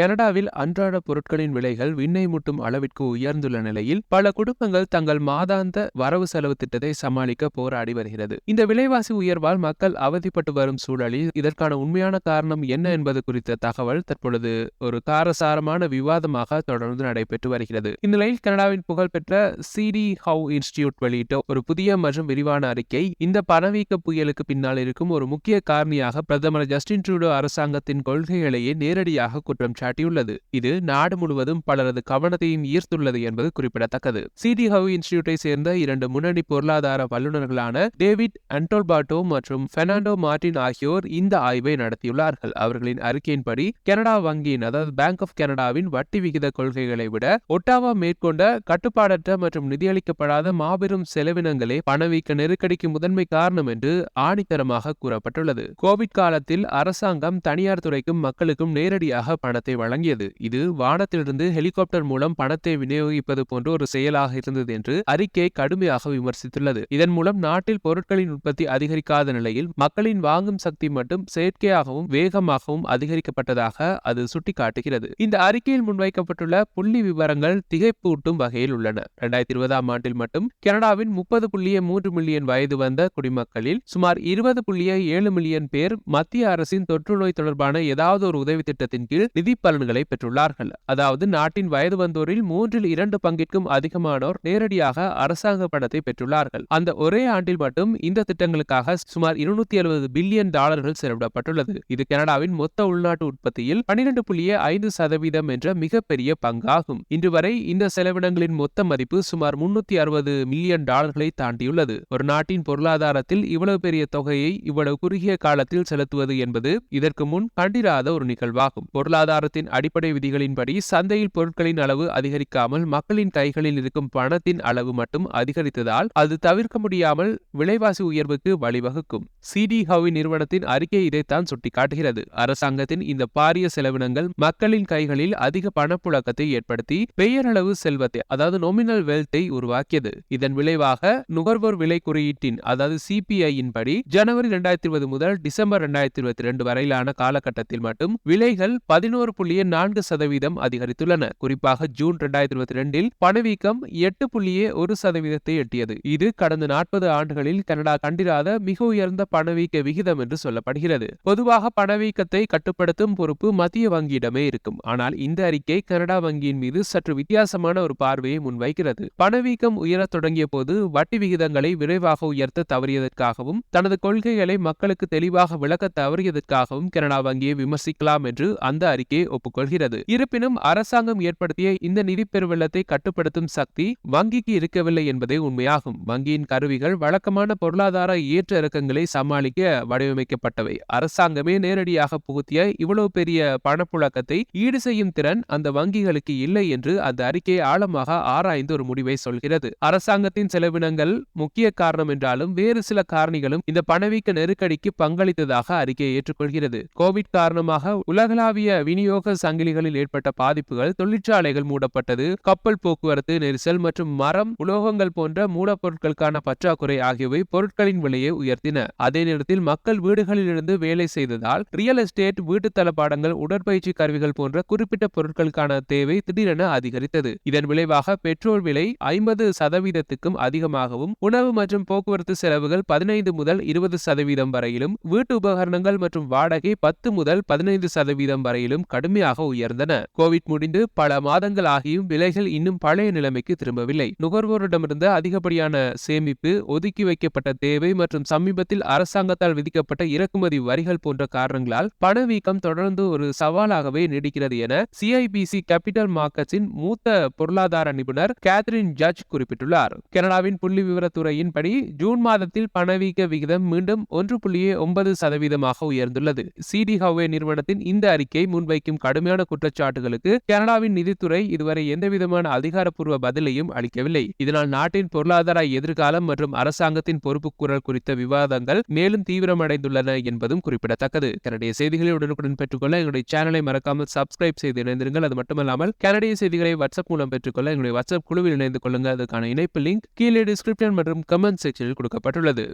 கனடாவில் அன்றாட பொருட்களின் விலைகள் விண்ணை முட்டும் அளவிற்கு உயர்ந்துள்ள நிலையில் பல குடும்பங்கள் தங்கள் மாதாந்த வரவு செலவு திட்டத்தை சமாளிக்க போராடி வருகிறது. இந்த விலைவாசி உயர்வால் மக்கள் அவதிப்பட்டு வரும் சூழலில் இதற்கான உண்மையான காரணம் என்ன என்பது குறித்த தகவல் தற்பொழுது ஒரு காரசாரமான விவாதமாக தொடர்ந்து நடைபெற்று வருகிறது. இந்நிலையில் கனடாவின் புகழ்பெற்ற சிடி ஹவு இன்ஸ்டிடியூட் வெளியிட்ட ஒரு புதிய மற்றும் விரிவான அறிக்கை இந்த பணவீக்க புயலுக்கு பின்னால் இருக்கும் ஒரு முக்கிய காரணியாக பிரதமர் ஜஸ்டின் ட்ரூடோ அரசாங்கத்தின் கொள்கைகளையே நேரடியாக குற்றம் சாட்டியுள்ளது இது நாடு முழுவதும் பலரது கவனத்தையும் ஈர்த்துள்ளது என்பது குறிப்பிடத்தக்கது. சிடி ஹவு இன்ஸ்டிடியூட்டை சேர்ந்த இரண்டு முன்னணி பொருளாதார வல்லுநர்களான டேவிட் அன்டோல்பாட்டோ மற்றும் பெர்னாண்டோ மார்டின் ஆகியோர் இந்த ஆய்வை நடத்தியுள்ளார்கள். அவர்களின் அறிக்கையின்படி கனடா வங்கியின் அதாவது பேங்க் ஆஃப் கனடாவின் வட்டி விகித கொள்கைகளை விட ஒட்டாவா மேற்கொண்ட கட்டுப்பாடற்ற மற்றும் நிதியளிக்கப்படாத மாபெரும் செலவினங்களே பணவீக்க நெருக்கடிக்கு முதன்மை காரணம் என்று ஆணித்தரமாக கூறப்பட்டுள்ளது. கோவிட் காலத்தில் அரசாங்கம் தனியார் துறைக்கும் மக்களுக்கும் நேரடியாக பணத்தை வழங்கியது. இது வானத்திலிருந்து ஹெலிகாப்டர் மூலம் பணத்தை விநியோகிப்பது போன்ற ஒரு செயலாக இருந்தது என்று அறிக்கை கடுமையாக விமர்சித்துள்ளது. இதன் மூலம் நாட்டில் பொருட்களின் உற்பத்தி அதிகரிக்காத நிலையில் மக்களின் வாங்கும் சக்தி மட்டும் செயற்கையாகவும் வேகமாகவும் அதிகரிக்கப்பட்டதாக அது சுட்டிக்காட்டுகிறது. இந்த அறிக்கையில் முன்வைக்கப்பட்டுள்ள புள்ளி விவரங்கள் திகைப்பூட்டும் வகையில் உள்ளன. இரண்டாயிரத்தி இருபதாம் ஆண்டில் மட்டும் கனடாவின் முப்பது புள்ளிய மூன்று மில்லியன் வயது வந்த குடிமக்களில் சுமார் இருபது புள்ளிய ஏழு மில்லியன் பேர் மத்திய அரசின் தொற்று நோய் தொடர்பான ஏதாவது ஒரு உதவி திட்டத்தின் கீழ் நிதி பலன்களை பெற்றுள்ளார்கள். அதாவது நாட்டின் வயது வந்தோரில் மூன்றில் இரண்டு பங்கிற்கும் அதிகமானோர் நேரடியாக அரசாங்க பணத்தை பெற்றுள்ளார்கள். அந்த ஒரே ஆண்டில் மட்டும் இந்த திட்டங்களுக்காக சுமார் இருநூத்தி எழுபது பில்லியன் டாலர்கள் செலவிடப்பட்டுள்ளது. இது கனடாவின் மொத்த உள்நாட்டு உற்பத்தியில் பனிரெண்டு புள்ளி ஐந்து சதவீதம் என்ற மிகப்பெரிய பங்காகும். இன்று வரை இந்த செலவினங்களின் மொத்த மதிப்பு சுமார் முன்னூத்தி அறுபது மில்லியன் டாலர்களை தாண்டியுள்ளது. ஒரு நாட்டின் பொருளாதாரத்தில் இவ்வளவு பெரிய தொகையை இவ்வளவு குறுகிய காலத்தில் செலுத்துவது என்பது இதற்கு முன் கண்டிராத ஒரு நிகழ்வாகும். பொருளாதார பொருளாதாரத்தின் அடிப்படை விதிகளின்படி சந்தையில் பொருட்களின் அளவு அதிகரிக்காமல் மக்களின் கைகளில் இருக்கும் பணத்தின் அளவு மட்டும் அதிகரித்ததால் அது தவிர்க்க முடியாமல் விலைவாசி உயர்வுக்கு வழிவகுக்கும். சிடி ஹவி நிறுவனத்தின் அறிக்கை இதைத்தான் சுட்டிக்காட்டுகிறது. அரசாங்கத்தின் இந்த பாரிய செலவினங்கள் மக்களின் கைகளில் அதிக பணப்புழக்கத்தை ஏற்படுத்தி பெயரளவு செல்வத்தை அதாவது நொமினல் வெல்த்தை உருவாக்கியது. இதன் விளைவாக நுகர்வோர் விலை குறியீட்டின் அதாவது சிபிஐயின் படி ஜனவரி இரண்டாயிரத்தி இருபது முதல் டிசம்பர் இரண்டாயிரத்தி இருபத்தி ரெண்டு வரையிலான காலகட்டத்தில் மட்டும் விலைகள் பதினோரு புள்ளிய நான்கு சதவீதம் அதிகரித்துள்ளன. குறிப்பாக ஜூன் இரண்டாயிரத்தி இருபத்தி ரெண்டில் பணவீக்கம் எட்டு புள்ளியே ஒரு சதவீதத்தை எட்டியது. இது கடந்த நாற்பது ஆண்டுகளில் கனடா கண்டிராத மிக உயர்ந்த பணவீக்க விகிதம் என்று சொல்லப்படுகிறது. பொதுவாக பணவீக்கத்தை கட்டுப்படுத்தும் பொறுப்பு மத்திய வங்கியிடமே இருக்கும். ஆனால் இந்த அறிக்கை கனடா வங்கியின் மீது சற்று வித்தியாசமான ஒரு பார்வையை முன்வைக்கிறது. பணவீக்கம் உயரத் தொடங்கிய போது வட்டி விகிதங்களை விரைவாக உயர்த்த தவறியதற்காகவும் தனது கொள்கைகளை மக்களுக்கு தெளிவாக விளக்க தவறியதற்காகவும் கனடா வங்கியை விமர்சிக்கலாம் என்று அந்த அறிக்கை ஒப்புக்கொள்கிறது. இருப்பினும் அரசாங்கம் ஏற்படுத்திய இந்த நிதி பெருவெள்ளத்தை கட்டுப்படுத்தும் சக்தி வங்கிக்கு இருக்கவில்லை என்பதே உண்மையாகும். வங்கியின் கருவிகள் வழக்கமான பொருளாதார ஏற்ற இறக்கங்களை சமாளிக்க வடிவமைக்கப்பட்டவை. அரசாங்கமே நேரடியாக புகுத்திய இவ்வளவு பெரிய பணப்புழக்கத்தை ஈடு செய்யும் திறன் அந்த வங்கிகளுக்கு இல்லை என்று அந்த அறிக்கை ஆழமாக ஆராய்ந்து ஒரு முடிவை சொல்கிறது. அரசாங்கத்தின் செலவினங்கள் முக்கிய காரணம் என்றாலும் வேறு சில காரணிகளும் இந்த பணவீக்க நெருக்கடிக்கு பங்களித்ததாக அறிக்கை ஏற்றுக்கொள்கிறது. கோவிட் காரணமாக உலகளாவிய விநியோக சங்கிலிகளில் ஏற்பட்ட பாதிப்புகள் தொழிற்சாலைகள் மூடப்பட்டது கப்பல் போக்குவரத்து நெரிசல் மற்றும் மரம் உலோகங்கள் போன்ற மூலப்பொருட்களுக்கான பற்றாக்குறை ஆகியவை பொருட்களின் விலையை உயர்த்தின. அதே நேரத்தில் மக்கள் வீடுகளிலிருந்து வேலை செய்ததால் ரியல் எஸ்டேட் வீட்டு தளபாடங்கள் உடற்பயிற்சி கருவிகள் போன்ற குறிப்பிட்ட பொருட்களுக்கான தேவை திடீரென அதிகரித்தது. இதன் விளைவாக பெட்ரோல் விலை ஐம்பது சதவீதத்துக்கும் அதிகமாகவும் உணவு மற்றும் போக்குவரத்து செலவுகள் பதினைந்து முதல் இருபது சதவீதம் வரையிலும் வீட்டு உபகரணங்கள் மற்றும் வாடகை பத்து முதல் பதினைந்து சதவீதம் வரையிலும் கடும் கடுமையாக உயர்ந்தன. கோவிட் முடிந்து பல மாதங்கள் ஆகியும் விலைகள் இன்னும் பழைய நிலைமைக்கு திரும்பவில்லை. நுகர்வோரிடமிருந்து அதிகப்படியான சேமிப்பு ஒதுக்கி வைக்கப்பட்ட தேவை மற்றும் சமீபத்தில் அரசாங்கத்தால் விதிக்கப்பட்ட இறக்குமதி வரிகள் போன்ற காரணங்களால் பணவீக்கம் தொடர்ந்து ஒரு சவாலாகவே நீடிக்கிறது என சிஐபிசி கேபிட்டல் மார்க்கெட்ஸின் மூத்த பொருளாதார நிபுணர் கேத்ரின் ஜட்ஜ் குறிப்பிட்டுள்ளார். கனடாவின் புள்ளி விவரத்துறையின் படி ஜூன் மாதத்தில் பணவீக்க விகிதம் மீண்டும் ஒன்று புள்ளியே ஒன்பது சதவீதமாக உயர்ந்துள்ளது. சிடி ஹவே நிறுவனத்தின் இந்த அறிக்கை முன்வைக்கும் கடுமையான குற்றச்சாட்டுகளுக்கு கனடாவின் நிதித்துறை இதுவரை எந்தவிதமான அதிகாரப்பூர்வ பதிலையும் அளிக்கவில்லை. இதனால் நாட்டின் பொருளாதார எதிர்காலம் மற்றும் அரசாங்கத்தின் பொறுப்புக்கூறல் குறித்த விவாதங்கள் மேலும் தீவிரமடைந்துள்ளன என்பதும் குறிப்பிடத்தக்கது. கனடிய செய்திகளை உடனுக்குடன் பெற்றுக்கொள்ள எங்களுடைய சேனலை மறக்காமல் சப்ஸ்கிரைப் செய்து இணைந்திருங்கள். அது மட்டுமல்லாமல் கனடிய செய்திகளை வாட்ஸ்அப் மூலம் பெற்றுக்கொள்ள எங்களுடைய வாட்ஸ்அப் குழுவில் இணைந்து கொள்ளுங்கள். அதற்கான இணைப்பு லிங்க் கீழே டிஸ்கிரிப்ஷன் மற்றும் கமெண்ட் செக்ஷனில் கொடுக்கப்பட்டுள்ளது.